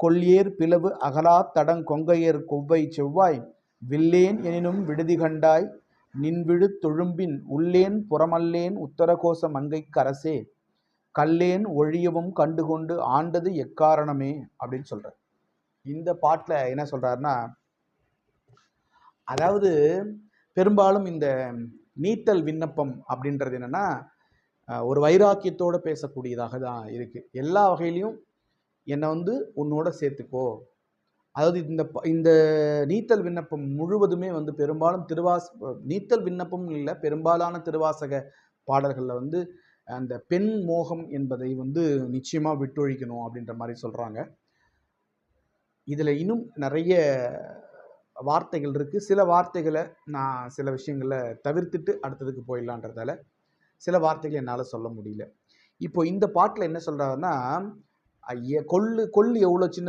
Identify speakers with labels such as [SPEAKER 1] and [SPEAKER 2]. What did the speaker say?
[SPEAKER 1] கொல்லியேர் பிளவு அகலா தடங் கொங்கையர் கொவ்வை செவ்வாய் வில்லேன் எனினும் விடுதி கண்டாய் நின்விழு தொழும்பின் உள்ளேன் புறமல்லேன் உத்தரகோச மங்கைக்கரசே கல்லேன் ஒழியவும் கண்டுகொண்டு ஆண்டது எக்காரணமே? அப்படின்னு சொல்கிறார் இந்த பாட்டில் என்ன சொல்கிறாருன்னா அதாவது பெரும்பாலும் இந்த நீத்தல் விண்ணப்பம் அப்படின்றது என்னன்னா ஒரு வைராக்கியத்தோடு பேசக்கூடியதாக தான் இருக்குது எல்லா வகையிலையும் என்னை வந்து உன்னோட சேர்த்துக்கோ. அதாவது இந்த ப- இந்த நீத்தல் விண்ணப்பம் முழுவதுமே வந்து பெரும்பாலும் திருவாஸ் நீத்தல் விண்ணப்பம் இல்லை பெரும்பாலான திருவாசக பாடல்களில் வந்து அந்த பெண் மோகம் என்பதை வந்து நிச்சயமாக விட்டொழிக்கணும் அப்படின்ற மாதிரி சொல்கிறாங்க இதில் இன்னும் நிறைய வார்த்தைகள் இருக்குது சில வார்த்தைகளை நான் சில விஷயங்களை தவிர்த்துட்டு அடுத்ததுக்கு போயிடலான்றதால சில வார்த்தைகளை என்னால் சொல்ல முடியல. இப்போ இந்த பாட்டில் என்ன சொல்கிறாருன்னா கொள்ளு கொள்ளு எவ்வளோ சின்ன